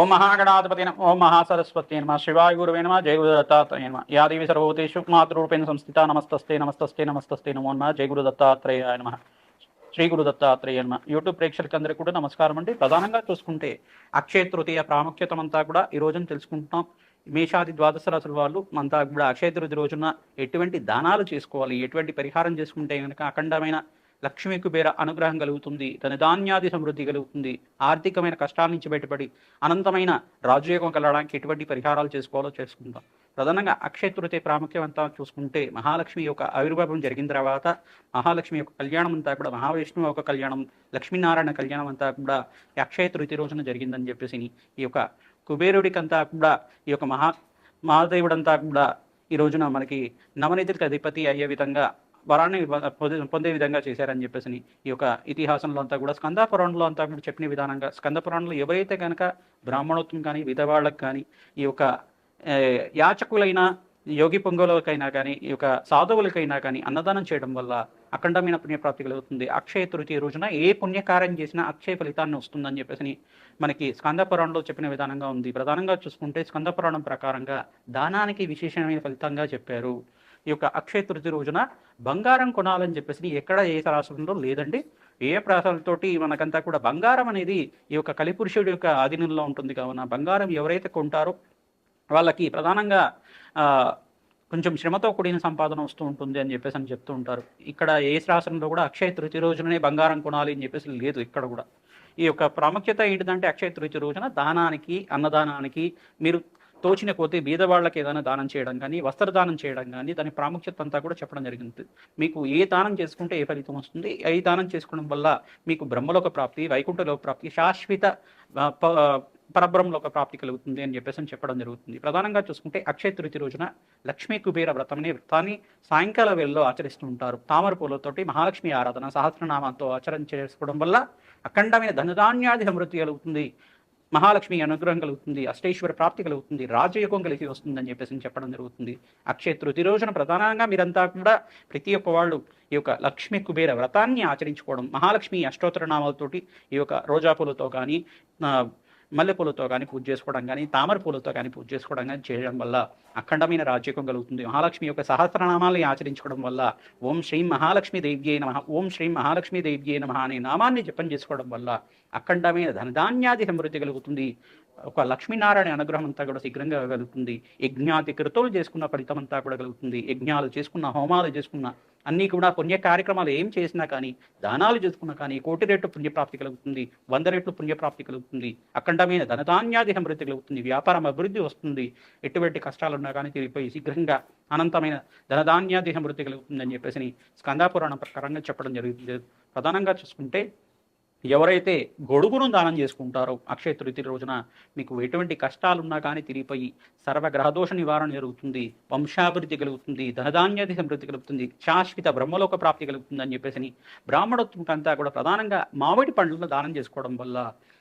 ఓం మహాగణాధిపతి నమ ఓం మహాసరస్వతి నమ. శివాయ గురువే నమ జయ గురు దత్తాత్రేయ నమ యాదేవి సర్వభూతేషు మాతృరూపేణ సంస్థిత నమస్తస్తే నమస్తస్తే నమస్తస్తే నమో నమ. జయ గురు దత్తాత్రేయ నమ. శ్రీ గురు దత్తాత్రేయ నమ. యూట్యూబ్ ప్రేక్షకులందరికీ కూడా నమస్కారం అండి. ప్రధానంగా చూసుకుంటే అక్షయ తృతీయ ప్రాముఖ్యత అంతా కూడా ఈ రోజున తెలుసుకుంటున్నాం. మేషాది ద్వాదశ రాసుల వాళ్ళు అంతా కూడా అక్షయ తృతీయ రోజున ఎటువంటి దానాలు చేసుకోవాలి ఎటువంటి పరిహారం చేసుకుంటే కనుక అఖండమైన లక్ష్మీ కుబేర అనుగ్రహం కలుగుతుంది తన ధాన్యాది సమృద్ధి కలుగుతుంది ఆర్థికమైన కష్టాల నుంచి బయటపడి అనంతమైన రాజయోగం కలగడానికి ఎటువంటి పరిహారాలు చేసుకోవాలో చేసుకుందాం. ప్రధానంగా అక్షయ తృతీయ ప్రాముఖ్యం అంతా చూసుకుంటే మహాలక్ష్మి యొక్క ఆవిర్భావం జరిగిన తర్వాత మహాలక్ష్మి యొక్క కళ్యాణం అంతా కూడా మహావిష్ణువు యొక్క కళ్యాణం లక్ష్మీనారాయణ కళ్యాణం అంతా కూడా అక్షయ తృతీయ రోజున జరిగిందని చెప్పేసి ఈ యొక్క కుబేరుడికంతా కూడా ఈ యొక్క మహా మహాదేవుడంతా కూడా ఈ రోజున మనకి నవనిధికి అధిపతి అయ్యే విధంగా వరాన్ని పొందే- విధంగా చేశారని చెప్పేసి ఈ యొక్క ఇతిహాసంలో అంతా కూడా స్కంద పురాణంలో అంతా కూడా చెప్పిన విధానంగా స్కంద పురాణంలో ఎవరైతే కనుక బ్రాహ్మణోత్వం కానీ విధవాళ్ళకి కానీ ఈ యొక్క యాచకులైన యోగి పొంగవులకైనా కానీ ఈ యొక్క సాధువులకైనా కానీ అన్నదానం చేయడం వల్ల అఖండమైన పుణ్యప్రాప్తి కలుగుతుంది. అక్షయ తృతీయ రోజున ఏ పుణ్యకార్యం చేసినా అక్షయ ఫలితాన్ని వస్తుందని చెప్పేసి మనకి స్కందపురాణంలో చెప్పిన విధానంగా ఉంది. ప్రధానంగా చూసుకుంటే స్కందపురాణం ప్రకారంగా దానానికి విశేషమైన ఫలితంగా చెప్పారు. ఈ యొక్క అక్షయ తృతి రోజున బంగారం కొనాలని చెప్పేసి ఎక్కడ ఏ రాష్ట్రంలో లేదండి. ఏ ప్రాసాలతోటి మనకంతా కూడా బంగారం అనేది ఈ యొక్క కలిపురుషుడి యొక్క ఆధీనంలో ఉంటుంది. కావున బంగారం ఎవరైతే కొంటారో వాళ్ళకి ప్రధానంగా కొంచెం శ్రమతో కూడిన సంపాదన వస్తూ ఉంటుంది అని చెప్పేసి అని చెప్తూ ఉంటారు. ఇక్కడ ఏ శాసనంలో కూడా అక్షయ తృతి రోజుననే బంగారం కొనాలి అని చెప్పేసి లేదు ఇక్కడ కూడా. ఈ యొక్క ప్రాముఖ్యత ఏంటిదంటే అక్షయ తృతి రోజున దానానికి అన్నదానానికి మీరు తోచిన కొద్దీ బీదవాళ్ళకి ఏదైనా దానం చేయడం కానీ వస్త్రదానం చేయడం కానీ దాని ప్రాముఖ్యత అంతా కూడా చెప్పడం జరిగింది. మీకు ఏ దానం చేసుకుంటే ఏ ఫలితం వస్తుంది? ఏ దానం చేసుకోవడం వల్ల మీకు బ్రహ్మలోక ప్రాప్తి వైకుంఠలోక ప్రాప్తి శాశ్వత ఆ, ప- పరబ్రహ్మలోక ప్రాప్తి కలుగుతుంది అని చెప్పేసి చెప్పడం జరుగుతుంది. ప్రధానంగా చూసుకుంటే అక్షయ తృతి రోజున లక్ష్మీ కుబేర వ్రతం అనే వ్రతాన్ని సాయంకాల వేళలో ఆచరిస్తూ ఉంటారు. తామర పూలతోటి మహాలక్ష్మి ఆరాధన సహస్రనామంతో ఆచరణ చేసుకోవడం వల్ల అఖండమైన ధనధాన్యాది సమృద్ధి కలుగుతుంది. మహాలక్ష్మి అనుగ్రహం కలుగుతుంది అష్టేశ్వర ప్రాప్తి కలుగుతుంది రాజయోగం కలిసి వస్తుందని చెప్పేసి చెప్పడం జరుగుతుంది. అక్షయ తృతీయ రోజున ప్రధానంగా మీరంతా కూడా ప్రతి ఒక్క వాళ్ళు ఈ యొక్క లక్ష్మి కుబేర వ్రతాన్ని ఆచరించుకోవడం మహాలక్ష్మి అష్టోత్తర నామాలతోటి ఈ యొక్క రోజా పూలతో కానీ ఆ, మల్లెపూలతో కానీ పూజ చేసుకోవడం కానీ తామర పూలతో కానీ పూజ చేసుకోవడం కానీ చేయడం వల్ల అఖండమైన రాజ్యకం కలుగుతుంది. మహాలక్ష్మి యొక్క సహస్రనామాల్ని ఆచరించుకోవడం వల్ల ఓం శ్రీం మహాలక్ష్మి దేవ్యే నమ ఓం శ్రీం మహాలక్ష్మి దేవ్యే నమ అనే నామాన్ని జపం చేసుకోవడం వల్ల అఖండమైన ధనధాన్యాది సమృద్ధి కలుగుతుంది. ఒక లక్ష్మీనారాయణ అనుగ్రహం అంతా కూడా శీఘ్రంగా కలుగుతుంది. యజ్ఞాతి కృతులు చేసుకున్న ఫలితం అంతా కూడా కలుగుతుంది. యజ్ఞాలు చేసుకున్న హోమాలు చేసుకున్న అన్నీ కూడా పుణ్య కార్యక్రమాలు ఏం చేసినా కానీ దానాలు చేసుకున్నా కానీ కోటి రెట్లు పుణ్యప్రాప్తి కలుగుతుంది. వంద రెట్లు పుణ్యప్రాప్తి కలుగుతుంది. అఖండమైన ధనధాన్యాది సమృద్ధి కలుగుతుంది. వ్యాపారం అభివృద్ధి వస్తుంది. ఎటువంటి కష్టాలు ఉన్నా కానీ తిరిగిపోయి శీఘ్రంగా అనంతమైన ధనధాన్యాది సమృద్ధి కలుగుతుంది అని చెప్పేసి స్కందాపురాణం ప్రకారంగా చెప్పడం జరుగుతుంది. ప్రధానంగా చూసుకుంటే ఎవరైతే గొడుగును దానం చేసుకుంటారో అక్షయ తృతీయ రోజున మీకు ఎటువంటి కష్టాలున్నా కానీ తిరిగిపోయి సర్వ గ్రహదోష నివారణ జరుగుతుంది వంశాభివృద్ధి కలుగుతుంది ధనధాన్యాది సమృద్ధి కలుగుతుంది శాశ్వత బ్రహ్మలోక ప్రాప్తి కలుగుతుంది అని చెప్పేసి బ్రాహ్మణోత్వంకంతా కూడా ప్రధానంగా మామిడి పండ్లను దానం చేసుకోవడం వల్ల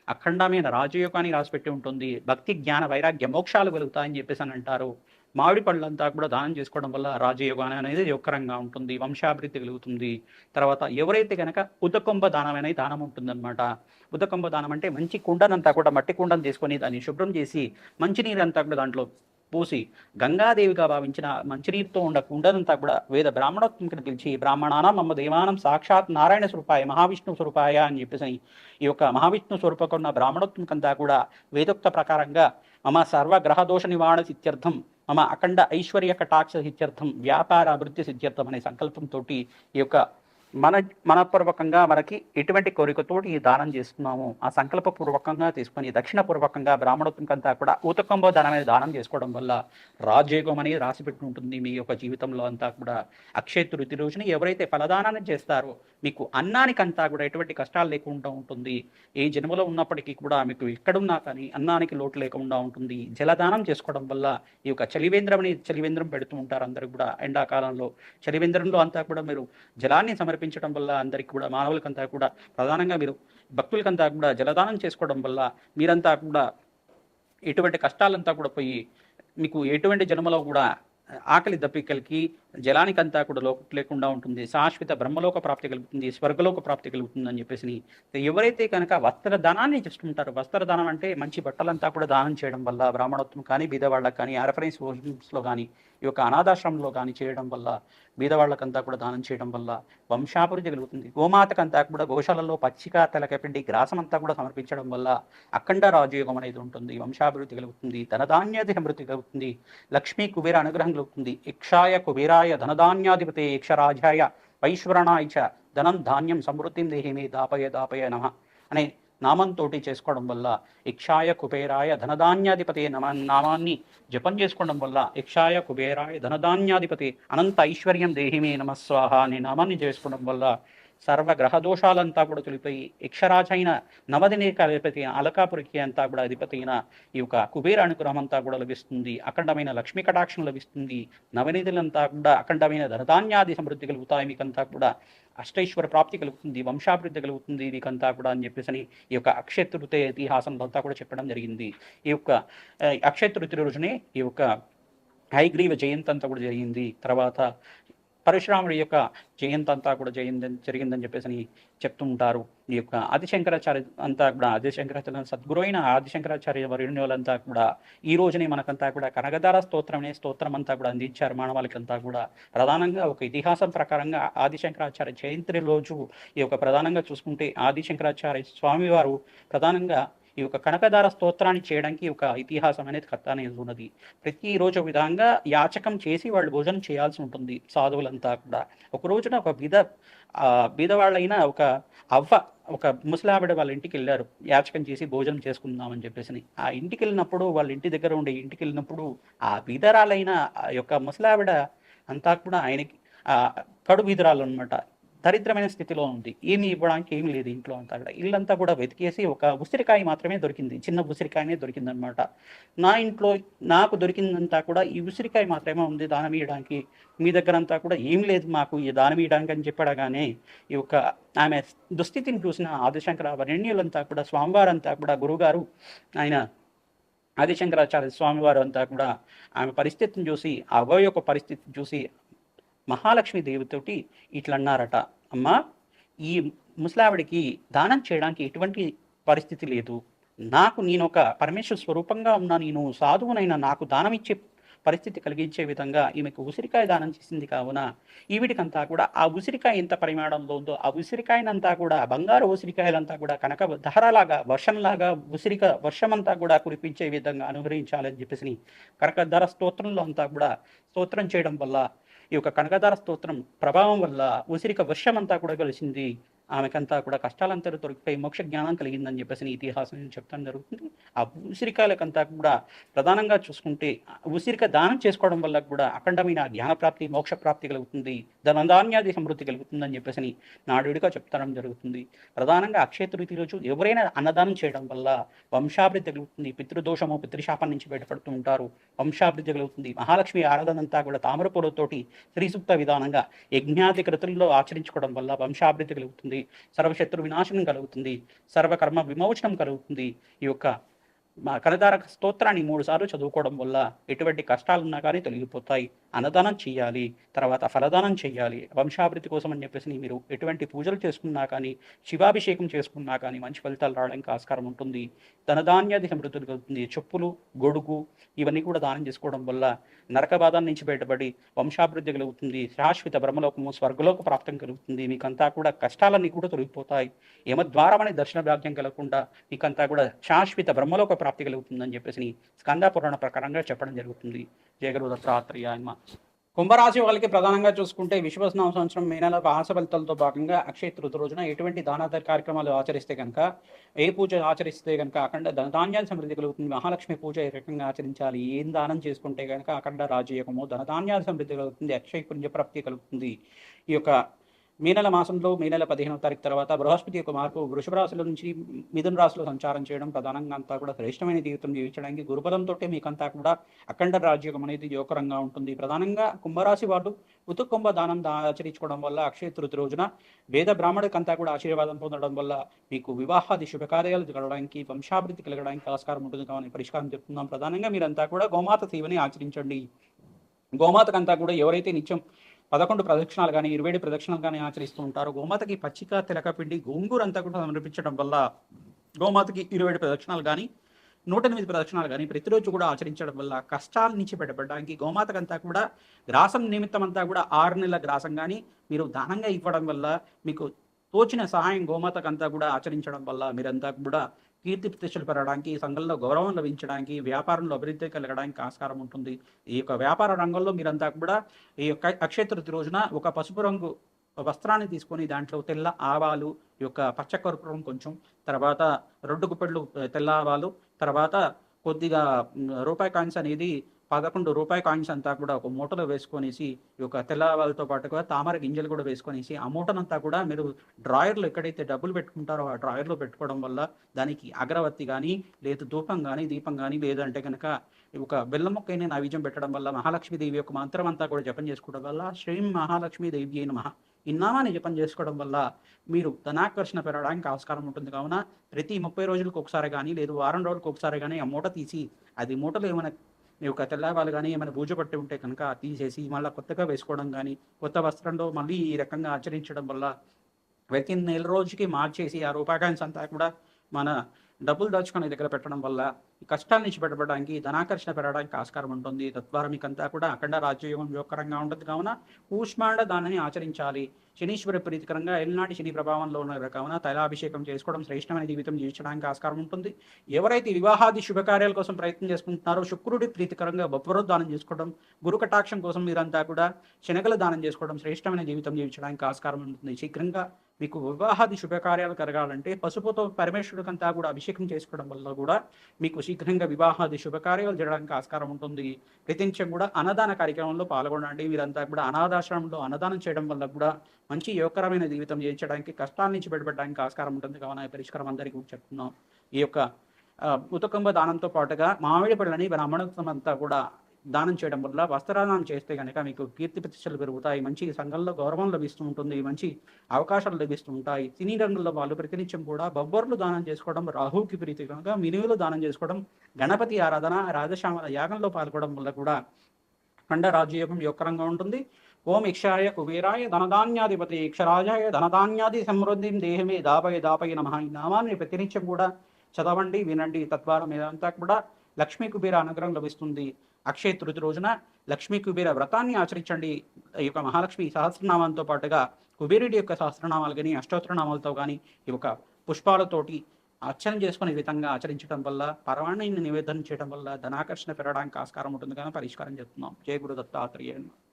అఖండమైన రాజయోగాన్ని రాసిపెట్టి ఉంటుంది భక్తి జ్ఞాన వైరాగ్య మోక్షాలు కలుగుతాయని చెప్పేసి అని అంటారు. మామిడి పండ్లంతా కూడా దానం చేసుకోవడం వల్ల రాజయోగం అనేది యొక్కరంగా ఉంటుంది వంశాభివృద్ధి కలుగుతుంది. తర్వాత ఎవరైతే కనుక ఉదకొంబ దానం అనేది దానం ఉంటుందన్నమాట ఉదకొంబ దానం అంటే మంచి కుండనంతా కూడా మట్టి కుండను తీసుకొని దాన్ని శుభ్రం చేసి మంచినీరంతా కూడా దాంట్లో పోసి గంగాదేవిగా భావించిన మంచినీరుతో ఉన్న కూడా వేద బ్రాహ్మణోత్మకను పిలిచి బ్రాహ్మణానం మమ్మ దేవానం సాక్షాత్ నారాయణ స్వరూపాయ మహావిష్ణు స్వరూపాయ అని చెప్పేసి ఈ యొక్క మహావిష్ణు స్వరూపకున్న బ్రాహ్మణోత్మకంతా కూడా వేదోక్త ప్రకారంగా మమ సర్వ గ్రహదోష నివారణ సిత్యర్థం మమ అఖండ ఐశ్వర్య కటాక్ష సిత్యర్థం వ్యాపార అభివృద్ధి సిద్ధ్యర్థం అనే సంకల్పంతో ఈ యొక్క మన మనపూర్వకంగా మనకి ఎటువంటి కోరికతోటి ఈ దానం చేస్తున్నాము? ఆ సంకల్పపూర్వకంగా తీసుకొని దక్షిణపూర్వకంగా బ్రాహ్మణోత్మకంతా కూడా ఊతకంబో దానం అనేది దానం చేసుకోవడం వల్ల రాజయోగం అనేది రాసిపెట్టి ఉంటుంది మీ యొక్క జీవితంలో అంతా కూడా. అక్షయ తృతి రోజున ఎవరైతే ఫలదానాన్ని చేస్తారో మీకు అన్నానికంతా కూడా ఎటువంటి కష్టాలు లేకుండా ఉంటుంది. ఏ జన్మలో ఉన్నప్పటికీ కూడా మీకు ఎక్కడున్నా కానీ అన్నానికి లోటు లేకుండా ఉంటుంది. జలదానం చేసుకోవడం వల్ల ఈ యొక్క చలివేంద్రం అనేది చలివేంద్రం పెడుతూ ఉంటారు అందరూ కూడా. ఎండాకాలంలో చలివేంద్రంలో అంతా కూడా మీరు జలాన్ని సమర్పించడం వల్ల అందరికి కూడా మానవులకంతా కూడా ప్రధానంగా మీరు భక్తులకంతా కూడా జలదానం చేసుకోవడం వల్ల మీరంతా కూడా ఎటువంటి కష్టాలంతా కూడా పోయి మీకు ఎటువంటి జన్మలో కూడా ఆకలి దప్పికలకి జలానికంతా కూడా లోక లేకుండా ఉంటుంది. శాశ్వత బ్రహ్మలోక ప్రాప్తి కలుగుతుంది స్వర్గలోక ప్రాప్తి కలుగుతుంది అని చెప్పేసి ఎవరైతే కనుక వస్త్రదానాన్ని వస్త్ర వస్త్రదానం అంటే మంచి బట్టలంతా కూడా దానం చేయడం వల్ల బ్రాహ్మణత్వం కానీ బీదవాళ్ళకి కానీ రెఫరెన్స్ హోమ్స్లో కానీ ఈ యొక్క అనాథాశ్రమంలో కానీ చేయడం వల్ల బీదవాళ్ళకంతా కూడా దానం చేయడం వల్ల వంశాభివృద్ధి కలుగుతుంది. గోమాతకంతా కూడా గోశాలలో పచ్చిక తలకపిండి గ్రాసం అంతా కూడా సమర్పించడం వల్ల అఖండ రాజయోగం అనేది ఉంటుంది. వంశాభివృద్ధి కలుగుతుంది ధనధాన్యాది సమృద్ధి కలుగుతుంది లక్ష్మీ కుబేర అనుగ్రహం కలుగుతుంది ఇక్షాయ కుబేరా కుబేరాయ ధనధాన్యాధిపతే యక్షరాజాయ వైశ్వరణాయ చ ధనం ధాన్యం సమృద్ధిం దేహిమే దాపయ దాపయ నమ అనే నామంతో చేసుకోవడం వల్ల ఇక్షాయ కుబేరాయ ధనధాన్యాధిపతి నమ నామాన్ని జపం చేసుకోవడం వల్ల ఇక్షాయ కుబేరాయ ధనధాన్యాధిపతి అనంత ఐశ్వర్యం దేహిమే నమస్వాహ అనే నామాన్ని చేసుకోవడం వల్ల సర్వ గ్రహ దోషాలంతా కూడా తొలిపోయి యక్షరాజైన నవదినేక అధిపతి అలకాపురికి అంతా కూడా అధిపతి అయిన ఈ యొక్క కుబేర అనుగ్రహం అంతా కూడా లభిస్తుంది. అఖండమైన లక్ష్మీ కటాక్షం లభిస్తుంది. నవనిధులంతా కూడా అఖండమైన ధనధాన్యాది సమృద్ధి కలుగుతాయి. మీకంతా కూడా అష్టైశ్వర ప్రాప్తి కలుగుతుంది. వంశాభివృద్ధి కలుగుతుంది. మీకంతా కూడా అని చెప్పేసి ఈ యొక్క అక్షయతృతీయ ఇతిహాసంలో అంతా కూడా చెప్పడం జరిగింది. ఈ యొక్క అక్షయతృతి అక్షయ రోజునే ఈ యొక్క హైగ్రీవ జయంతి అంతా కూడా జరిగింది. తర్వాత పరశురాముడి యొక్క జయంతి అంతా కూడా జయిందని జరిగిందని చెప్పేసి చెప్తుంటారు. ఈ యొక్క ఆదిశంకరాచార్య అంతా కూడా ఆదిశంకరాచార్య సద్గురు అయిన ఆదిశంకరాచార్య వర్యుణ్యులంతా కూడా ఈ రోజునే మనకంతా కూడా కనగధార స్తోత్రం అనే స్తోత్రం అంతా కూడా అందించారు మానవాళికంతా కూడా. ప్రధానంగా ఒక ఇతిహాసం ప్రకారంగా ఆదిశంకరాచార్య జయంతి రోజు ఈ యొక్క ప్రధానంగా చూసుకుంటే ఆదిశంకరాచార్య స్వామివారు ప్రధానంగా ఈ యొక్క కనకదార స్తోత్రాన్ని చేయడానికి ఒక ఇతిహాసం అనేది కథ అనేది ఉన్నది ప్రతిరోజు ఒక విధంగా యాచకం చేసి వాళ్ళు భోజనం చేయాల్సి ఉంటుంది సాధువులంతా కూడా. ఒక రోజున ఒక బీద ఆ బీదవాళ్ళైన ఒక అవ్వ ఒక ముసలావిడ వాళ్ళ ఇంటికి వెళ్ళారు. యాచకం చేసి భోజనం చేసుకుందామని చెప్పేసి. ఆ ఇంటికి వెళ్ళినప్పుడు వాళ్ళ ఇంటి దగ్గర ఉండే ఇంటికి వెళ్ళినప్పుడు ఆ బీదరాలైన ఆ యొక్క ముసలావిడ అంతా కూడా ఆయనకి కడు బీదరాలు అనమాట దరిద్రమైన స్థితిలో ఉంది. ఏమి ఇవ్వడానికి ఏమి లేదు ఇంట్లో అంతా కూడా. ఇల్లంతా కూడా వెతికేసి ఒక ఉసిరికాయ మాత్రమే దొరికింది. చిన్న ఉసిరికాయనే దొరికిందనమాట. నా ఇంట్లో నాకు దొరికిందంతా కూడా ఈ ఉసిరికాయ మాత్రమే ఉంది దానం ఇవ్వడానికి మీ దగ్గర అంతా కూడా ఏం లేదు మాకు ఈ దానం ఇవ్వడానికి అని చెప్పడగానే ఈ యొక్క ఆమె దుస్థితిని చూసిన ఆదిశంకర వరణ్యులంతా కూడా స్వామివారంతా కూడా గురుగారు ఆయన ఆదిశంకరాచార్య స్వామివారు అంతా కూడా ఆమె పరిస్థితిని చూసి ఆ అవ్వ యొక్క పరిస్థితిని చూసి మహాలక్ష్మి దేవితోటి ఇట్లన్నారట. అమ్మా ఈ ముసలావిడికి దానం చేయడానికి ఎటువంటి పరిస్థితి లేదు. నాకు నేను ఒక పరమేశ్వర స్వరూపంగా ఉన్న నేను సాధువునైనా నాకు దానం ఇచ్చే పరిస్థితి కలిగించే విధంగా ఈమెకు ఉసిరికాయ దానం చేసింది కావున ఈవిడికంతా కూడా ఆ ఉసిరికాయ ఎంత పరిమాణంలో ఉందో ఆ ఉసిరికాయనంతా కూడా బంగారు ఉసిరికాయలంతా కూడా కనక ధరలాగా వర్షంలాగా ఉసిరిక వర్షమంతా కూడా కురిపించే విధంగా అనుగ్రహించాలని చెప్పేసి కనకధర స్తోత్రంలో అంతా కూడా స్తోత్రం చేయడం వల్ల ఈ యొక్క కనకదార స్తోత్రం ప్రభావం వల్ల ఉసిరిక వర్షం అంతా కూడా కలిసింది ఆమెకంతా కూడా కష్టాలంతా దొరికిపోయి మోక్ష జ్ఞానం కలిగిందని చెప్పేసి ఇతిహాసం చెప్తాను జరుగుతుంది. ఆ ఉసిరికాయలకంతా కూడా ప్రధానంగా చూసుకుంటే ఉసిరిక దానం చేసుకోవడం వల్ల కూడా అఖండమైన జ్ఞాన ప్రాప్తి మోక్ష ప్రాప్తి కలుగుతుంది. ధనధాన్యాది సమృద్ధి కలుగుతుందని చెప్పేసి నాడుడిగా చెప్తాడం జరుగుతుంది. ప్రధానంగా అక్షయ తృతీయ రోజు ఎవరైనా అన్నదానం చేయడం వల్ల వంశాభివృద్ధి కలుగుతుంది. పితృదోషము పితృశాపం నుంచి బయటపడుతూ ఉంటారు. వంశాభివృద్ధి కలుగుతుంది. మహాలక్ష్మి ఆరాధన అంతా కూడా తామర పూలతోటి శ్రీసూక్త విధానంగా యజ్ఞాది కృతుల్లో ఆచరించుకోవడం వల్ల వంశాభివృద్ధి కలుగుతుంది. సర్వశత్రు వినాశనం కలుగుతుంది సర్వకర్మ విమోచనం కలుగుతుంది. ఈ యొక్క మా కనదారక స్తోత్రాన్ని మూడు సార్లు చదువుకోవడం వల్ల ఎటువంటి కష్టాలున్నా కానీ తొలగిపోతాయి. అన్నదానం చేయాలి తర్వాత ఫలదానం చేయాలి వంశాభివృద్ధి కోసం అని చెప్పేసి మీరు ఎటువంటి పూజలు చేసుకున్నా కానీ శివాభిషేకం చేసుకున్నా కానీ మంచి ఫలితాలు రావడానికి ఆస్కారం ఉంటుంది. ధనధాన్యాది సమృద్ధులు కలుగుతుంది చెప్పులు గొడుగు ఇవన్నీ కూడా దానం చేసుకోవడం వల్ల నరక బాధ నుంచి బయటపడి వంశాభివృద్ధి కలుగుతుంది. శాశ్వత బ్రహ్మలోకము స్వర్గలోక ప్రాప్తం కలుగుతుంది. మీకంతా కూడా కష్టాలన్నీ కూడా తొలగిపోతాయి. యమద్వారమనే దర్శన భాగ్యం కలగకుండా మీకంతా కూడా శాశ్వత బ్రహ్మలోక ప్రాప్తి కలుగుతుందని చెప్పేసి స్కంద పురాణ ప్రకారంగా చెప్పడం జరుగుతుంది. జయగురు దత్తాత్రేయ ఆయన కుంభరాశి వాళ్ళకి ప్రధానంగా చూసుకుంటే విశ్వసనామ సంవత్సరం మే నెల మాస ఫలితాలతో భాగంగా అక్షయ తృతి రోజున ఎటువంటి దానాధార కార్యక్రమాలు ఆచరిస్తే కనుక ఏ పూజ ఆచరిస్తే కనుక అఖండ ధనధాన్యాన్ని సమృద్ధి కలుగుతుంది. మహాలక్ష్మి పూజ ఏ రకంగా ఆచరించాలి? ఏం దానం చేసుకుంటే కనుక అఖండ రాజయోగము ధనధాన్యాల సమృద్ధి కలుగుతుంది అక్షయ పుణ్యప్రాప్తి కలుగుతుంది. ఈ యొక్క మే నెల మాసంలో మే నెల పదిహేనవ తారీఖు తర్వాత బృహస్పతి యొక్క మార్పు వృషభ రాశుల నుంచి మిథున రాశిలో సంచారం చేయడం ప్రధానంగా అంతా కూడా శ్రేష్టమైన జీవితం జీవించడానికి గురుబలంతో మీకంతా కూడా అఖండ రాజ్యోగం అనేది యోగకరంగా ఉంటుంది. ప్రధానంగా కుంభరాశి వాళ్ళు ఉతుకుంభ దానం ఆచరించుకోవడం వల్ల అక్షయ తృతి రోజున వేద బ్రాహ్మణుడికంతా కూడా ఆశీర్వాదం పొందడం వల్ల మీకు వివాహాది శుభకార్యాలు జరగడానికి వంశాభివృద్ధి కలగడానికి ఆస్కారం ఉంటుంది కావాలని పరిష్కారం చెప్తున్నాం. ప్రధానంగా మీరంతా కూడా గోమాత సేవని ఆచరించండి. గోమాతకంతా కూడా ఎవరైతే నిత్యం పదకొండు ప్రదక్షిణాలు కానీ ఇరవై ఏడు ప్రదక్షిణాలు కానీ ఆచరిస్తూ ఉంటారు. గోమాతకి పచ్చిక తెలకపిండి గోంగూర అంతా కూడా సమర్పించడం వల్ల గోమాతకి ఇరవై ఏడు ప్రదక్షిణాలు కానీ నూట ఎనిమిది ప్రదక్షిణాలు కానీ ప్రతిరోజు కూడా ఆచరించడం వల్ల కష్టాల నుంచి పెట్టబడడానికి గోమాతకంతా కూడా గ్రాసం నిమిత్తం అంతా కూడా ఆరు నెలల గ్రాసం కానీ మీరు దానంగా ఇవ్వడం వల్ల మీకు తోచిన సహాయం గోమాతకంతా కూడా ఆచరించడం వల్ల మీరంతా కూడా కీర్తి ప్రతిష్టలు పెరగడానికి సంఘంలో గౌరవం లభించడానికి వ్యాపారంలో అభివృద్ధి కలగడానికి ఆస్కారం ఉంటుంది. ఈ యొక్క వ్యాపార రంగంలో మీరంతా కూడా ఈ యొక్క అక్షయ తృతి రోజున ఒక పసుపు రంగు వస్త్రాన్ని తీసుకొని దాంట్లో తెల్ల ఆవాలు ఈ యొక్క పచ్చకర్పూరం కొంచెం తర్వాత రెండు గుప్పెళ్ళు తెల్ల ఆవాలు తర్వాత కొద్దిగా రూపాయి కాయిన్స్ అనేది పదకొండు రూపాయి కాయిన్స్ అంతా కూడా ఒక మూటలో వేసుకొనేసి ఈ యొక్క తెల్లవాళ్ళతో పాటుగా తామర గింజలు కూడా వేసుకొనేసి ఆ మూటనంతా కూడా మీరు డ్రాయర్లో ఎక్కడైతే డబ్బులు పెట్టుకుంటారో ఆ డ్రాయర్లో పెట్టుకోవడం వల్ల దానికి అగరవత్తి కానీ లేదు ధూపం కానీ దీపం కానీ లేదంటే కనుక ఒక బెల్లం మొక్కైన నైవేద్యం పెట్టడం వల్ల మహాలక్ష్మీదేవి యొక్క మంత్రం అంతా కూడా జపం చేసుకోవడం వల్ల శ్రీ మహాలక్ష్మి దేవి అయిన మహా ఈ నామాన్ని జపం చేసుకోవడం వల్ల మీరు ధనాకర్షణ పెరగడానికి ఆస్కారం ఉంటుంది. కావున ప్రతి ముప్పై రోజులకు ఒకసారి కానీ లేదు వారం రోజులకు ఒకసారి కానీ ఆ మూట తీసి అది మూటలో ఏమైనా నీవు యొక్క తెల్లవాళ్ళు కానీ ఏమైనా పూజ పట్టి ఉంటే కనుక తీసేసి మళ్ళీ కొత్తగా వేసుకోవడం కానీ కొత్త వస్త్రంలో మళ్ళీ ఈ రకంగా ఆచరించడం వల్ల ప్రతి నెల రోజుకి మార్చేసి ఆ రూపాయకాయన్స్ అంతా కూడా మన డబ్బులు దాచుకునే దగ్గర పెట్టడం వల్ల ఈ కష్టాల నుంచి పెట్టబడడానికి ధనాకర్షణ పెరగడానికి ఆస్కారం ఉంటుంది. తద్వారా మీకంతా కూడా అఖండ రాజ్యయోగం యోగకరంగా ఉంటుంది. కావున కూష్మాండ దానిని ఆచరించాలి. శనీశ్వర ప్రీతికరంగా ఎల్నాటి శని ప్రభావంలో ఉన్న కావున తైలాభిషేకం చేసుకోవడం శ్రేష్టమైన జీవితం జీవించడానికి ఆస్కారం ఉంటుంది. ఎవరైతే వివాహాది శుభకార్యాల కోసం ప్రయత్నం చేసుకుంటున్నారో శుక్రుడి ప్రీతికరంగా బొబ్బరు దానం చేసుకోవడం గురు కటాక్షం కోసం మీరంతా కూడా శనగల దానం చేసుకోవడం శ్రేష్టమైన జీవితం జీవించడానికి ఆస్కారం ఉంటుంది. శీఘ్రంగా మీకు వివాహాది శుభకార్యాలు కలగాలంటే పసుపుతో పరమేశ్వరుడికంతా కూడా అభిషేకం చేసుకోవడం వల్ల కూడా మీకు శీఘ్రంగా వివాహాది శుభకార్యాలు జరగడానికి ఆస్కారం ఉంటుంది. ప్రతించం కూడా అన్నదాన కార్యక్రమంలో పాల్గొనండి. వీరంతా కూడా అనాథాశ్రమంలో అన్నదానం చేయడం వల్ల కూడా మంచి యోగకరమైన జీవితం జీవించడానికి కష్టాల నుంచి బయటపడడానికి ఆస్కారం ఉంటుంది. కావున పరిష్కారం అందరికీ కూడా చెప్తున్నాం. ఈ యొక్క ఆ, దానంతో పాటుగా మామిడి పళ్ళని బ్రాహ్మణత్వం అంతా కూడా దానం చేయడం వల్ల వస్త్రదానం చేస్తే కనుక మీకు కీర్తి ప్రతిష్టలు పెరుగుతాయి మంచి సంఘంలో గౌరవం లభిస్తూ ఉంటుంది మంచి అవకాశాలు లభిస్తూ ఉంటాయి. సినీ రంగంలో వాళ్ళు ప్రతినిత్యం కూడా బొబ్బర్లు దానం చేసుకోవడం రాహుకి ప్రీతికరంగా మినువులు దానం చేసుకోవడం గణపతి ఆరాధన రాజశ్యామల యాగంలో పాల్గొనడం వల్ల కూడా ఖండ రాజ్యయోగం యొక్కరంగా ఉంటుంది. ఓం ఇక్షాయ కుబేరాయ ధనధాన్యాధిపతి ఇక్షరాజాయ ధనధాన్యాది సమృద్ధిం దేహమే దాపయ దాపయ నమ ఈ నామాన్ని ప్రతినిత్యం కూడా చదవండి వినండి. తద్వారా మీదంతా కూడా లక్ష్మీ కుబేర అనుగ్రహం లభిస్తుంది. అక్షయ తృతి రోజున లక్ష్మీ కుబేర వ్రతాన్ని ఆచరించండి. ఈ యొక్క మహాలక్ష్మి సహస్రనామంతో పాటుగా కుబేరుడి యొక్క సహస్రనామాలు కానీ అష్టోత్తరనామాలతో కానీ ఈ యొక్క పుష్పాలతోటి అర్చన చేసుకునే విధంగా ఆచరించడం వల్ల పరవాణిని నివేదన చేయడం వల్ల ధనాకర్షణ పెరగడానికి ఆస్కారం ఉంటుంది. కానీ పరిష్కారం చెప్తున్నాం జయ గురు దత్తాత్రేయ